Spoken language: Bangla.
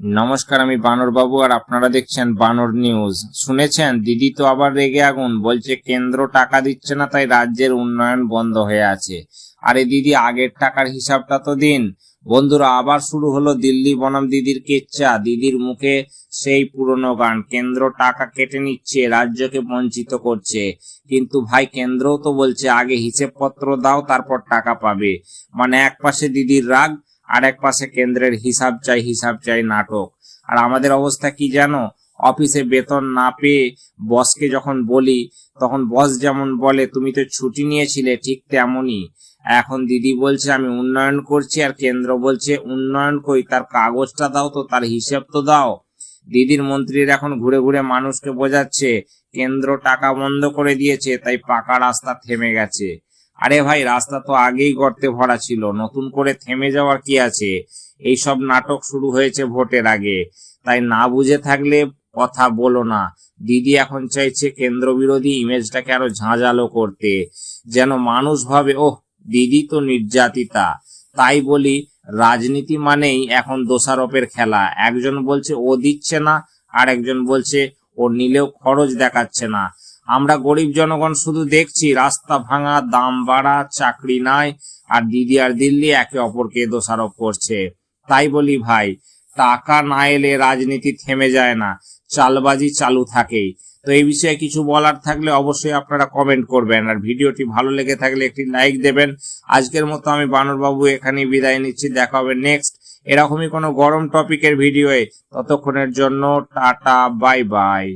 নমস্কার, আমি বানর বাবু আর আপনারা দেখছেন বানর নিউজ। শুনেছেন? দিদি তো আবার রেগে আগুন, বলছে কেন্দ্র টাকা দিচ্ছে না, তাই রাজ্যের উন্নয়ন বন্ধ হয়ে আছে। আরে দিদি, আগের টাকার হিসাবটা তো দিন। বন্ধুরা, আবার শুরু হলো দিল্লি বনাম দিদির কেচ্চা দিদির মুখে সেই পুরনো গান, কেন্দ্র টাকা কেটে নিচ্ছে, রাজ্যকে বঞ্চিত করছে। কিন্তু ভাই, কেন্দ্রও তো বলছে, আগে হিসেবপত্র দাও, তারপর টাকা পাবে। মানে এক পাশে দিদির রাগ আর এক পাশে কেন্দ্রের হিসাব চাই হিসাব চাই নাটক। আর আমাদের অবস্থা কি জানো? অফিসে বেতন না পেয়ে বসকে যখন বলি, তখন বস যেমন বলে, তুমি তো ছুটি নিয়েছিলে, ঠিক তেমনই। এখন দিদি বলছে, আমি উন্নয়ন করছি আর কেন্দ্র বলছে, উন্নয়ন কই? তার কাগজটা দাও তো, তার হিসেব তো দাও। দিদির মন্ত্রীর এখন ঘুরে ঘুরে মানুষকে বোঝাচ্ছে, কেন্দ্র টাকা বন্ধ করে দিয়েছে, তাই পাকা রাস্তা থেমে গেছে। আরে ভাই, রাস্তা তো আগেই গর্তে ভরা ছিল। নতুন করে থেমে যাওয়ার কি আছে? এইসব নাটক শুরু হয়েছে ভোটের আগে। তাই না বুঝে থাকলে কথা বলো না। দিদি এখন চাইছে কেন্দ্র বিরোধী ইমেজটাকে আরও ঝাঁঝালো করতে। যেন মানুষ ভাবে, ওহ, দিদি তো নির্যাতিতা। তাই বলি, রাজনীতি মানেই এখন দোষারোপের খেলা। একজন বলছে, ও দিচ্ছে না। আর একজন বলছে, ও নিলেও খরচ দেখাচ্ছে না। আমরা গরিব জনগণ শুধু দেখছি, রাস্তা ভাঙা, দাম বাড়া, চাকরি নাই, আর দিদি আর দিল্লি একে অপরকে দোষারোপ করছে। তাই বলি ভাই, টাকা না এলে রাজনীতি থেমে যায় না, চালবাজি চালু থাকেই। তো এই বিষয়ে কিছু বলার থাকলে অবশ্যই আপনারা কমেন্ট করবেন, আর ভিডিওটি ভালো লেগে থাকলে একটি লাইক দেবেন। আজকের মতো আমি বানর বাবু এখানেই বিদায় নিচ্ছি, দেখা হবে নেক্সট এরকমই কোনো গরম টপিকের ভিডিওয়ে ততক্ষণের জন্য টাটা বাই বাই